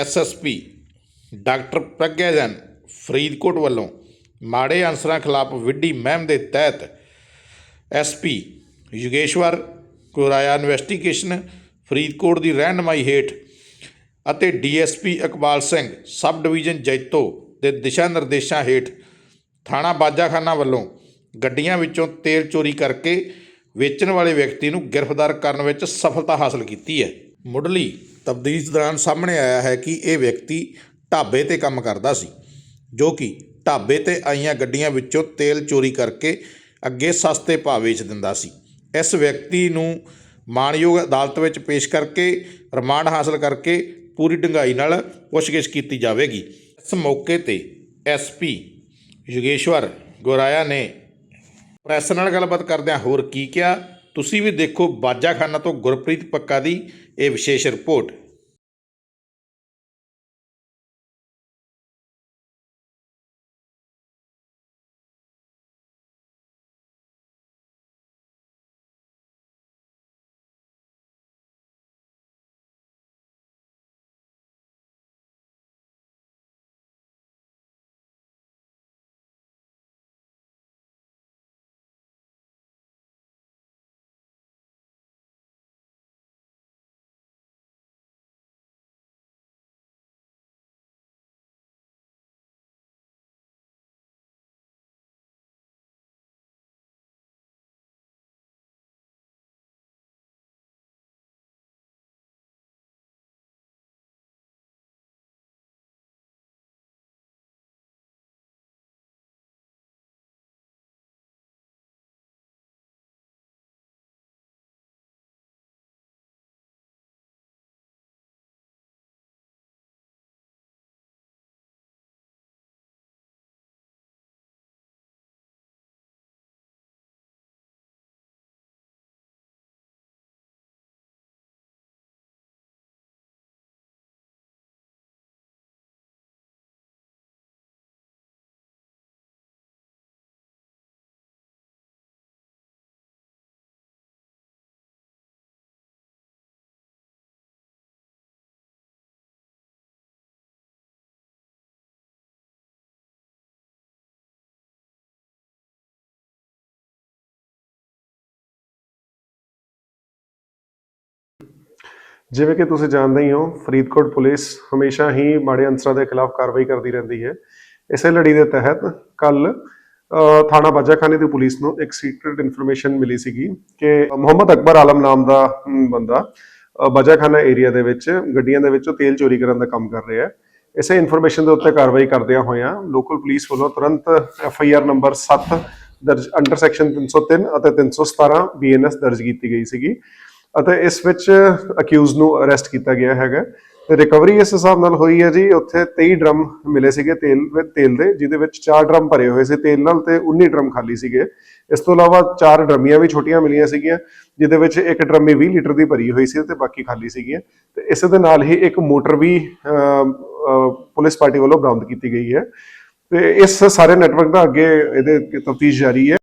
SSP doctor Pragya Jain Faridkot ਵੱਲੋਂ ਮਾੜੇ ਅਨਸਰਾਂ ਖਿਲਾਫ ਵਿੱਢੀ ਮਹਿਮ ਦੇ ਤਹਿਤ ਐਸਪੀ ਯੋਗੇਸ਼ਵਰ ਕੋਰਾਇਆ ਇਨਵੈਸਟੀਗੇਸ਼ਨ ਫਰੀਦਕੋਟ ਦੀ ਰਹਿਨਮਾਈ ਹੇਠ ਅਤੇ DSP Iqbal Singh sub division Jaito ਦੇ ਦਿਸ਼ਾ ਨਿਰਦੇਸ਼ਾਂ ਹੇਠ ਥਾਣਾ ਬਾਜਾਖਾਨਾ ਵੱਲੋਂ ਗੱਡੀਆਂ ਵਿੱਚੋਂ ਤੇਲ ਚੋਰੀ ਕਰਕੇ ਵੇਚਣ ਵਾਲੇ ਵਿਅਕਤੀ ਨੂੰ ਗ੍ਰਿਫਤਾਰ ਕਰਨ ਵਿੱਚ ਸਫਲਤਾ ਹਾਸਲ ਕੀਤੀ ਹੈ। ਮੁੱਢਲੀ ਤਬਦੀਲ ਦੌਰਾਨ ਸਾਹਮਣੇ ਆਇਆ ਹੈ ਕਿ ਇਹ ਵਿਅਕਤੀ ਢਾਬੇ ਤੇ ਕੰਮ ਕਰਦਾ ਸੀ, ਜੋ ਕਿ ਢਾਬੇ ਤੇ ਆਈਆਂ ਗੱਡੀਆਂ ਵਿੱਚੋਂ ਤੇਲ ਚੋਰੀ ਕਰਕੇ ਅੱਗੇ ਸਸਤੇ ਭਾਅ ਵੇਚ ਦਿੰਦਾ ਸੀ। ਇਸ ਵਿਅਕਤੀ ਨੂੰ ਮਾਣਯੋਗ ਅਦਾਲਤ ਵਿੱਚ ਪੇਸ਼ ਕਰਕੇ ਰਿਮਾਂਡ ਹਾਸਲ ਕਰਕੇ ਪੂਰੀ ਡੂੰਘਾਈ ਨਾਲ ਪੁੱਛਗਿੱਛ ਕੀਤੀ ਜਾਵੇਗੀ। ਇਸ ਮੌਕੇ ਤੇ ਐਸਪੀ ਯੋਗੇਸ਼ਵਰ ਗੋਰਾਇਆ ਨੇ ਪ੍ਰੈਸ ਨਾਲ ਗੱਲਬਾਤ ਕਰਦਿਆਂ ਹੋਰ ਕੀ ਕਿਹਾ? ਤੁਸੀਂ ਵੀ ਦੇਖੋ ਬਾਜਾਖਾਨਾ ਤੋਂ ਗੁਰਪ੍ਰੀਤ ਪੱਕਾ ਦੀ ਇਹ ਵਿਸ਼ੇਸ਼ ਰਿਪੋਰਟ। ਜਿਵੇਂ ਕਿ ਤੁਸੀਂ ਜਾਣਦੇ ਹੀ ਹੋ, ਫਰੀਦਕੋਟ ਪੁਲਿਸ ਹਮੇਸ਼ਾ ਹੀ ਮਾੜੇ ਅਨਸਰਾਂ ਦੇ ਖਿਲਾਫ ਕਾਰਵਾਈ ਕਰਦੀ ਰਹਿੰਦੀ ਹੈ। ਇਸੇ ਲੜੀ ਦੇ ਤਹਿਤ ਕੱਲ ਥਾਣਾ ਬਾਜਾਖਾਨੇ ਦੀ ਪੁਲਿਸ ਨੂੰ ਇੱਕ ਸੀਕ੍ਰੀਟ ਇਨਫੋਰਮੇਸ਼ਨ ਮਿਲੀ ਸੀਗੀ ਕਿ ਮੁਹੰਮਦ ਅਕਬਰ ਆਲਮ ਨਾਮ ਦਾ ਬੰਦਾ ਬਾਜਾਖਾਨਾ ਏਰੀਆ ਦੇ ਵਿੱਚ ਗੱਡੀਆਂ ਦੇ ਵਿੱਚੋਂ ਤੇਲ ਚੋਰੀ ਕਰਨ ਦਾ ਕੰਮ ਕਰ ਰਿਹਾ ਹੈ। ਇਸੇ ਇਨਫੋਰਮੇਸ਼ਨ ਦੇ ਉੱਤੇ ਕਾਰਵਾਈ ਕਰਦਿਆਂ ਹੋਇਆਂ ਲੋਕਲ ਪੁਲਿਸ ਵੱਲੋਂ ਤੁਰੰਤ ਐਫ ਆਈ ਆਰ ਨੰਬਰ 7 ਦਰਜ ਅੰਡਰ ਸੈਕਸ਼ਨ 303 ਅਤੇ 317 ਬੀਐਨਐਸ ਦਰਜ ਕੀਤੀ ਗਈ ਸੀਗੀ। ਅਤੇ ਇਸ ਵਿੱਚ ਅਕਿਊਜ਼ ਨੂੰ ਅਰੈਸਟ ਕੀਤਾ ਗਿਆ ਹੈਗਾ। ਤੇ ਰਿਕਵਰੀ ਇਸ ਹਿਸਾਬ ਨਾਲ ਹੋਈ ਹੈ ਜੀ, ਉੱਥੇ 23 ਡਰਮ ਮਿਲੇ ਸੀਗੇ ਤੇਲ ਵਿੱਚ ਤੇਲ ਦੇ, ਜਿਹਦੇ ਵਿੱਚ 4 ਡਰਮ ਭਰੇ ਹੋਏ ਸੀ ਤੇਲ ਨਾਲ ਤੇ 19 ਡਰਮ ਖਾਲੀ ਸੀਗੇ। ਇਸ ਤੋਂ ਇਲਾਵਾ 4 ਡਰਮੀਆਂ ਵੀ ਛੋਟੀਆਂ ਮਿਲੀਆਂ ਸੀਗੀਆਂ, ਜਿਹਦੇ ਵਿੱਚ ਇੱਕ ਡਰਮੀ 20 ਲੀਟਰ ਦੀ ਭਰੀ ਹੋਈ ਸੀ ਤੇ ਬਾਕੀ ਖਾਲੀ ਸੀਗੀਆਂ। ਤੇ ਇਸ ਦੇ ਨਾਲ ਹੀ ਇੱਕ ਮੋਟਰ ਵੀ ਪੁਲਿਸ ਪਾਰਟੀ ਵੱਲੋਂ ਬਰਾਮਦ ਕੀਤੀ ਗਈ ਹੈ। ਤੇ ਇਸ ਸਾਰੇ ਨੈਟਵਰਕ ਦਾ ਅੱਗੇ ਇਹਦੇ ਤਫਤੀਸ਼ ਜਾਰੀ ਹੈ।